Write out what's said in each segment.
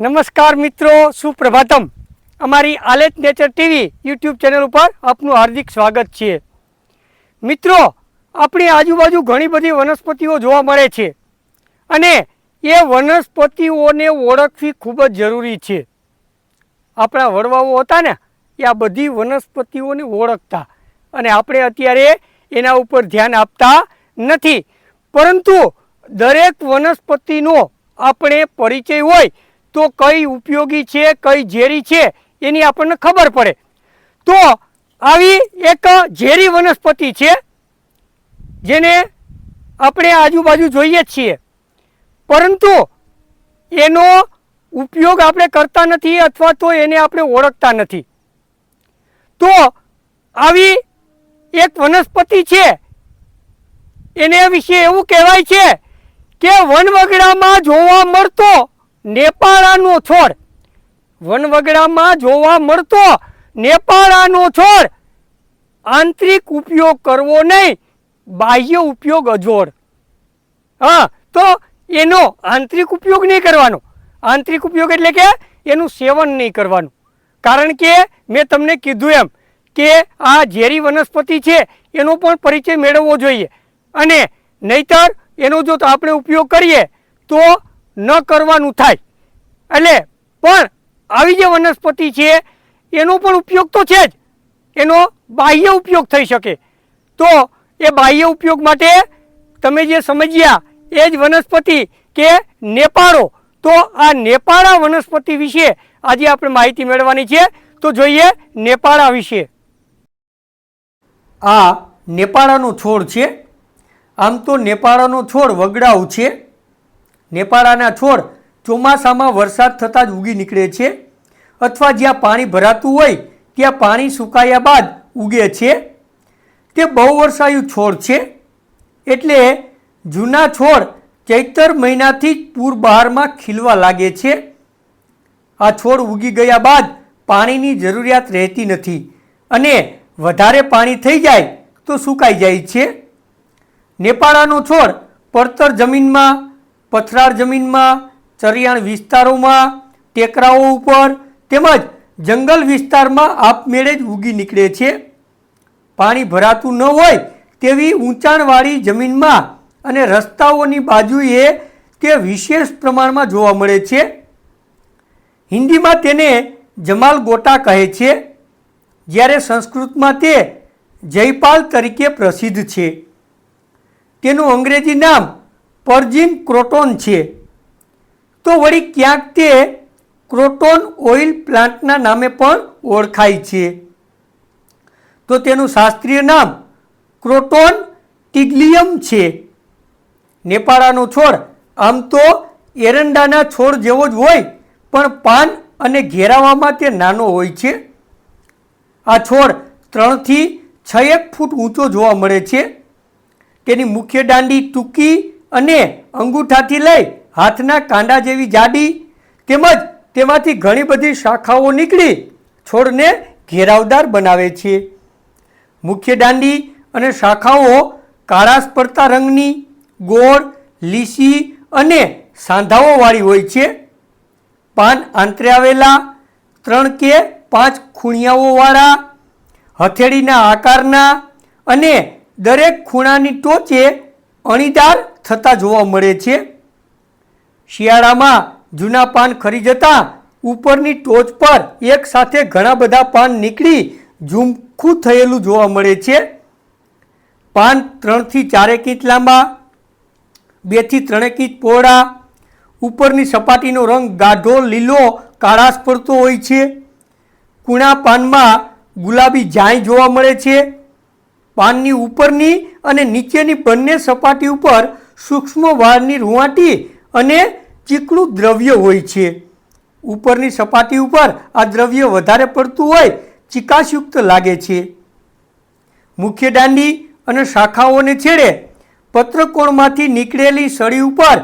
નમસ્કાર મિત્રો, સુપ્રભાતમ. અમારી આલેત નેચર ટીવી યુટ્યુબ ચેનલ ઉપર આપનું હાર્દિક સ્વાગત છે. મિત્રો, આપણી આજુબાજુ ઘણી બધી વનસ્પતિઓ જોવા મળે છે. અને એ વનસ્પતિઓને ઓળખવી ખૂબ જ જરૂરી છે. આપણા વડવાઓ હતા ને, એ આ બધી વનસ્પતિઓને ઓળખતા. અને આપણે અત્યારે એના ઉપર ધ્યાન આપતા નથી. પરંતુ દરેક વનસ્પતિનો આપણે પરિચય હોય તો કઈ ઉપયોગી છે, કઈ ઝેરી છે, એની આપણને ખબર પડે. તો આવી એક ઝેરી વનસ્પતિ છે, જેને આપણે આજુબાજુ જોઈએ છીએ. પરંતુ એનો ઉપયોગ આપણે કરતા નથી અથવા તો એને આપણે ઓળખતા નથી. તો આવી એક વનસ્પતિ છે, એને વિશે એવું કહેવાય છે કે વનવગડામાં જોવા મળતો નેપાળાનો છોડ. વનવગડામાં જોવા મળતો નેપાળાનો છોડ. આંતરિક ઉપયોગ કરવો નહીં, બાહ્ય ઉપયોગ અજોડ. હા, તો એનો આંતરિક ઉપયોગ નહીં કરવાનો. આંતરિક ઉપયોગ એટલે કે એનું સેવન નહીં કરવાનું. કારણ કે મેં તમને કીધું એમ કે આ ઝેરી વનસ્પતિ છે, એનો પણ પરિચય મેળવવો જોઈએ. અને નહીતર એનો જો આપણે ઉપયોગ કરીએ, તો ન કરવાનું થાય. એટલે પણ આવી જે વનસ્પતિ છે, એનો પણ ઉપયોગ તો છે જ. એનો બાહ્ય ઉપયોગ થઈ શકે. તો એ બાહ્ય ઉપયોગ માટે તમે જે સમજ્યા, એ જ વનસ્પતિ કે નેપાળો. તો આ નેપાળા વનસ્પતિ વિશે આજે આપણે માહિતી મેળવવાની છે. તો જોઈએ નેપાળા વિશે. આ નેપાળાનો છોડ છે. આમ તો નેપાળાનો છોડ વગડાઉ છે. નેપાળાના છોડ ચોમાસામાં વરસાદ થતાં જ ઉગી નીકળે છે. અથવા જ્યાં પાણી ભરાતું હોય, ત્યાં પાણી સુકાયા બાદ ઉગે છે. તે બહુ વર્ષાયું છોડ છે. એટલે જૂના છોડ ચૈતર મહિનાથી જ પૂર બહારમાં ખીલવા લાગે છે. આ છોડ ઉગી ગયા બાદ પાણીની જરૂરિયાત રહેતી નથી અને વધારે પાણી થઈ જાય તો સુકાઈ જાય છે. નેપાળાનો છોડ પડતર જમીનમાં પથરાળ જમીનમાં, ચરિયાણ વિસ્તારોમાં, ટેકરાઓ ઉપર તેમજ જંગલ વિસ્તારમાં આપમેળે જ ઉગી નીકળે છે. પાણી ભરાતું ન હોય તેવી ઊંચાણવાળી જમીનમાં અને રસ્તાઓની બાજુએ તે વિશેષ પ્રમાણમાં જોવા મળે છે. હિન્દીમાં તેને જમાલ ગોટા કહે છે, જ્યારે સંસ્કૃતમાં તે જયપાલ તરીકે પ્રસિદ્ધ છે. તેનું અંગ્રેજી નામ પર્જિન ક્રોટોન છે. તો વળી ક્યાંક તે ક્રોટોન ઓઇલ પ્લાન્ટના નામે પણ ઓળખાય છે. તો તેનું શાસ્ત્રીય નામ ક્રોટોન ટિગ્લિયમ છે. નેપાળાનો છોડ, આમ તો એરંડાના છોડ જેવો જ હોય, પણ પાન અને ઘેરાવામાં તે નાનો હોય છે. આ છોડ ત્રણથી છ એક ફૂટ ઊંચો જોવા મળે છે. તેની મુખ્ય દાંડી ટૂંકી અને અંગૂઠાથી લઈ હાથના કાંડા જેવી જાડી તેમજ તેમાંથી ઘણી બધી શાખાઓ નીકળી છોડને ઘેરાવદાર બનાવે છે. મુખ્ય દાંડી અને શાખાઓ કાળા સ્પર્તા રંગની, ગોળ, લીસી અને સાંધાઓવાળી હોય છે. પાન આંતરે આવેલા ત્રણ કે પાંચ ખૂણિયાઓવાળા, હથેળીના આકારના અને દરેક ખૂણાની ટોચે અણીદાર થતા જોવા મળે છે. શિયાળામાં જૂના પાન ખરી જતાં ઉપરની ટોચ પર એક સાથે ઘણા બધા પાન નીકળી ઝૂમખું થયેલું જોવા મળે છે. પાન ત્રણથી ચારેક ઇંચ લાંબા, બેથી ત્રણેક ઇંચ પહોળા, ઉપરની સપાટીનો રંગ ગાઢો, લીલો, કાળાશ પડતો હોય છે. કૂણા પાનમાં ગુલાબી જાય જોવા મળે છે. પાનની ઉપરની અને નીચેની બંને સપાટી ઉપર સૂક્ષ્મ વાળની રૂંવાટી અને ચીકણું દ્રવ્ય હોય છે. ઉપરની સપાટી ઉપર આ દ્રવ્ય વધારે પડતું હોય ચિકાસયુક્ત લાગે છે. મુખ્ય દાંડી અને શાખાઓને છેડે પત્રકોણમાંથી નીકળેલી સળી ઉપર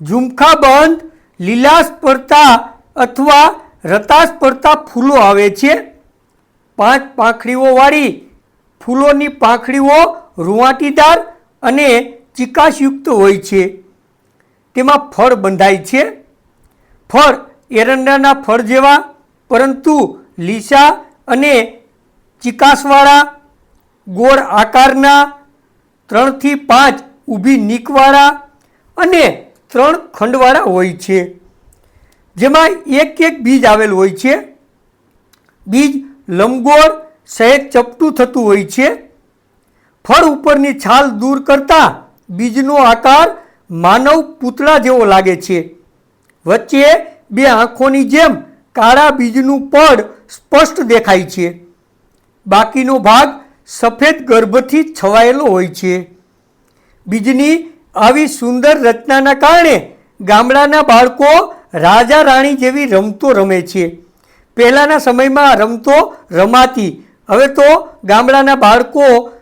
ઝુમખાબંધ લીલાશ પડતા અથવા રતાશ પડતા ફૂલો આવે છે. પાંચ પાંખડીઓવાળી ફૂલોની પાંખડીઓ રૂંવાટીદાર અને ચિકાસયુક્ત હોય છે. તેમાં ફળ બંધાય છે. ફળ એરંડાના ફળ જેવા, પરંતુ લીસા અને ચિકાસવાળા ગોળ આકારના ત્રણથી પાંચ ઊભી નીકવાળા અને ત્રણ ખંડવાળા હોય છે. જેમાં એક એક બીજ આવેલ હોય છે. બીજ લંબગોળ, સહેજ ચપટું થતું હોય છે. ફળ ઉપરની છાલ દૂર કરતા બીજનો આકાર માનવ પૂતળા જેવો લાગે છે. વચ્ચે બે આંખોની જેમ કાળા બીજનું પડ સ્પષ્ટ દેખાય છે. બાકીનો ભાગ સફેદ ગર્ભથી છવાયેલો હોય છે. બીજની આવી સુંદર રચનાના કારણે ગામડાના બાળકો રાજા રાણી જેવી રમતો રમે છે. પહેલાંના સમયમાં રમતો રમાતી. હવે તો ગામડાના બાળકો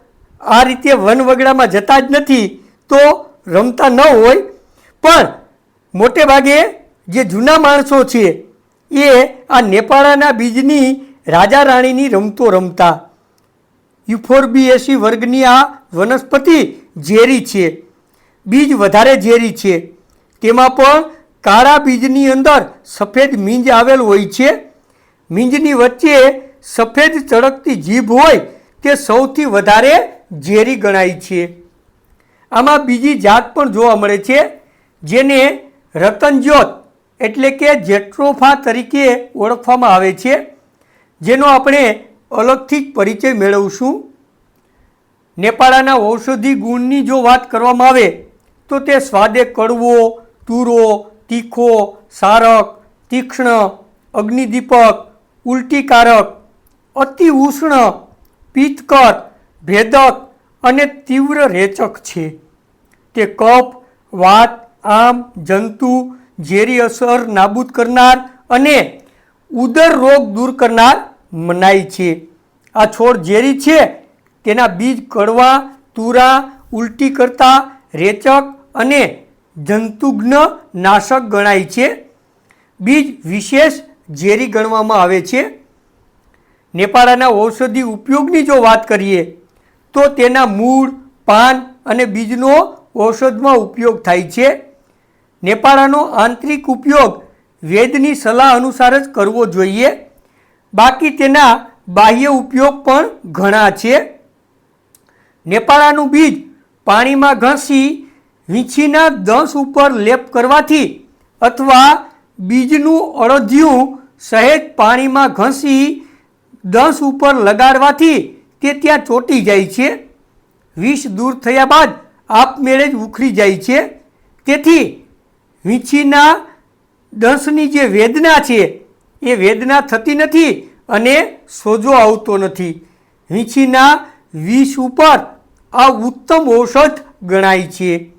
આ રીતે વનવગડામાં જતા જ નથી. તો રમતા ન હોય. પણ મોટે ભાગે જે જૂના માણસો છે, એ આ નેપાળાના બીજની રાજા રાણીની રમતો રમતા. યુફોરબીએસી વર્ગની આ વનસ્પતિ ઝેરી છે. બીજ વધારે ઝેરી છે. તેમાં પણ કાળા બીજની અંદર સફેદ મીંજ આવેલ હોય છે. મીંજની વચ્ચે સફેદ ચળકતી જીભ હોય તે સૌથી વધારે ઝેરી ગણાય છે. આમાં બીજી જાત પણ જોવા મળે છે, જેને રતનજ્યોત એટલે કે જેટ્રોફા તરીકે ઓળખવામાં આવે છે, જેનો આપણે અલગથી જ પરિચય મેળવશું. નેપાળાના ઔષધિ ગુણની જો વાત કરવામાં આવે, તો તે સ્વાદે કડવો, તુરો, તીખો, સારક, તીક્ષ્ણ, અગ્નિદીપક, ઉલટીકારક, અતિ ઉષ્ણ, પિત્તકર, ભેદક અને તીવ્ર રેચક છે તે કફ, વાત, આમ, જંતુ, ઝેરી અસર નાબૂદ કરનાર અને ઉદર રોગ દૂર કરનાર મનાય છે. આ છોડ ઝેરી છે. તેના બીજ કડવા, તુરા, ઉલટી કરતા રેચક અને જંતુઘ્ન નાશક ગણાય છે. બીજ વિશેષ ઝેરી ગણવામાં આવે છે. નેપાળાના ઔષધિ ઉપયોગની જો વાત કરીએ તો તેના મૂળ, પાન અને બીજનો ઔષધમાં ઉપયોગ થાય છે. નેપાળાનો આંતરિક ઉપયોગ વેદની સલાહ અનુસાર જ કરવો જોઈએ. બાકી તેના બાહ્ય ઉપયોગ પણ ઘણા છે. નેપાળાનું બીજ પાણીમાં ઘસી, વીંછીના દંશ ઉપર લેપ કરવાથી અથવા બીજનું અળધિયું સહેજ પાણીમાં ઘસી, દંશ ઉપર લગાડવાથી તે ત્યાં ચોંટી જાય છે. વિષ દૂર થયા બાદ આપમેળે જ ઉખડી જાય છે. તેથી વીંછીના દંશની જે વેદના છે, એ વેદના થતી નથી અને સોજો આવતો નથી. વીંછીના વિષ ઉપર આ ઉત્તમ ઔષધ ગણાય છે.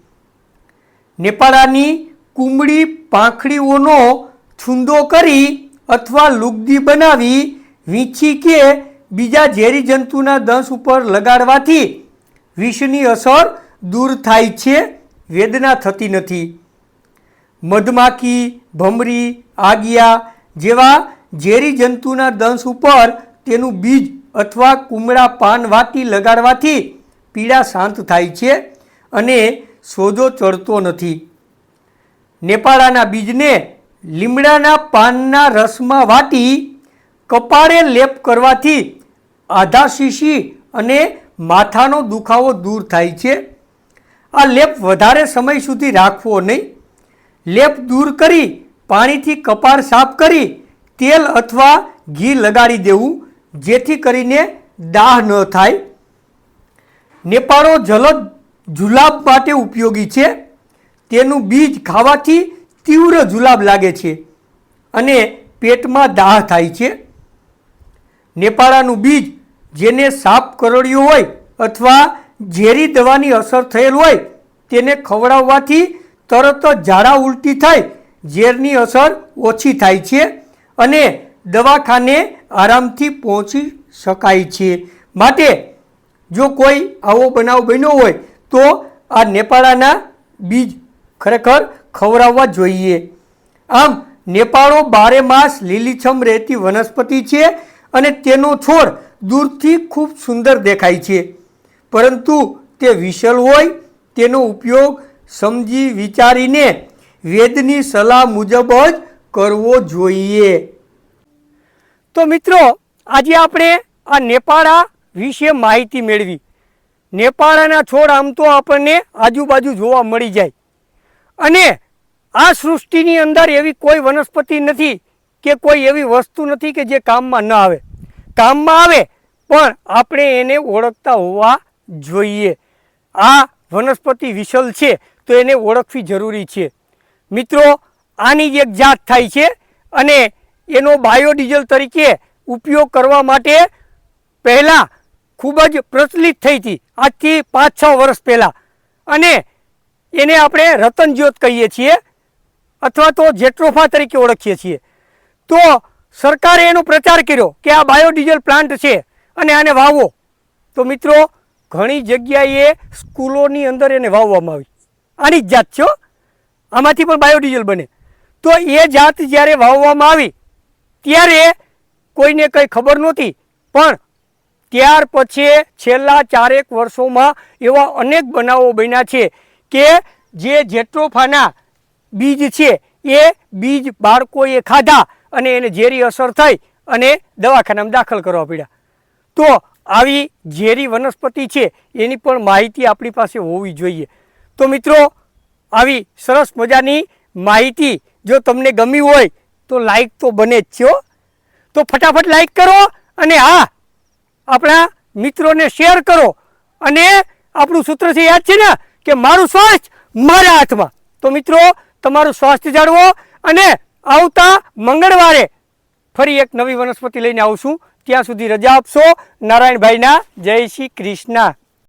નેપાળાની કુમળી પાંખડીઓનો છૂંદો કરી અથવા લુગદી બનાવી વીંછી કે બીજા ઝેરી જંતુના દંશ ઉપર લગાડવાથી વિષની અસર દૂર થાય છે, વેદના થતી નથી. મધમાખી, ભમરી, આગિયા જેવા ઝેરી જંતુના દંશ ઉપર તેનું બીજ અથવા કુમળા પાન વાટી લગાડવાથી પીડા શાંત થાય છે અને સોજો ચડતો નથી. નેપાળાના બીજને લીમડાના પાનના રસમાં વાટી કપાળે લેપ કરવાથી આધાશીશી અને માથાનો દુખાવો દૂર થાય છે. આ લેપ વધારે સમય સુધી રાખવો નહીં. લેપ દૂર કરી, પાણીથી કપાળ સાફ કરી, તેલ અથવા ઘી લગાડી દેવું, જેથી કરીને દાહ ન થાય. નેપાળો જલદ જુલાબ માટે ઉપયોગી છે. તેનું બીજ ખાવાથી તીવ્ર જુલાબ લાગે છે અને પેટમાં દાહ થાય છે. નેપાળાનું બીજ જેને સાપ કરડ્યો હોય અથવા ઝેરી દવાની અસર થયેલ હોય, તેને ખવડાવવાથી તરત જ ઝાડા ઉલટી થાય, ઝેરની અસર ઓછી થાય છે અને દવાખાને આરામથી પહોંચી શકાય છે. માટે જો કોઈ આવો બનાવ બન્યો હોય, તો આ નેપાળાના બીજ ખરેખર ખવડાવવા જોઈએ. આમ, નેપાળો બારે માસ લીલીછમ રહેતી વનસ્પતિ છે અને તેનો છોડ દૂરથી ખૂબ સુંદર દેખાય છે. પરંતુ તે વિશલ હોય તેનો ઉપયોગ સમજી વિચારીને વેદની સલાહ મુજબ જ કરવો જોઈએ. તો મિત્રો, આજે આપણે આ નેપાળા વિશે માહિતી મેળવી. નેપાળાના છોડ આમ તો આપણને આજુબાજુ જોવા મળી જાય. અને આ સૃષ્ટિની અંદર એવી કોઈ વનસ્પતિ નથી કે કોઈ એવી વસ્તુ નથી કે જે કામમાં ન આવે. કામમાં આવે, પણ આપણે એને ઓળખતા હોવા જોઈએ. આ વનસ્પતિ વિશલ છે, તો એને ઓળખવી જરૂરી છે. મિત્રો, આની એક જાત થાય છે અને એનો બાયોડીઝલ તરીકે ઉપયોગ કરવા માટે પહેલાં ખૂબ જ પ્રચલિત થઈ હતી, આજથી પાંચ છ વર્ષ પહેલાં. અને એને આપણે રતનજ્યોત કહીએ છીએ, અથવા તો જેટ્રોફા તરીકે ઓળખીએ છીએ. તો સરકારે એનો પ્રચાર કર્યો કે આ બાયોડીઝલ પ્લાન્ટ છે અને આને વાવો. તો મિત્રો, ઘણી જગ્યાએ સ્કૂલોની અંદર એને વાવવામાં આવી. આની જ જાત છે આમાંથી પણ બાયોડીઝલ બને. તો એ જાત જ્યારે વાવવામાં આવી, ત્યારે કોઈને કંઈ ખબર નહોતી, પણ ત્યાર પછી છેલ્લા ચારેક વર્ષોમાં એવા અનેક બનાવો બન્યા છે કે જે જેટ્રોફાના બીજ છે, એ બીજ બાળકોએ ખાધા અને એને ઝેરી અસર થઈ અને દવાખાનામાં દાખલ કરવા પડ્યા. તો આવી ઝેરી વનસ્પતિ છે, એની પણ માહિતી આપણી પાસે હોવી જોઈએ. તો મિત્રો, આવી સરસ મજાની માહિતી જો તમને ગમી હોય, તો લાઈક તો બને જ છો તો ફટાફટ લાઈક કરો અને હા, આપણા મિત્રોને શેર કરો. અને આપણું સૂત્ર છે યાદ છે ને, કે મારું સ્વાસ્થ્ય મારા હાથમાં. તો મિત્રો, તમારું સ્વાસ્થ્ય જાળવો અને આવતા મંગળવારે ફરી એક નવી વનસ્પતિ લઈને આવશું ત્યાં સુધી રજા આપશો. નારાયણભાઈના જય શ્રી કૃષ્ણ.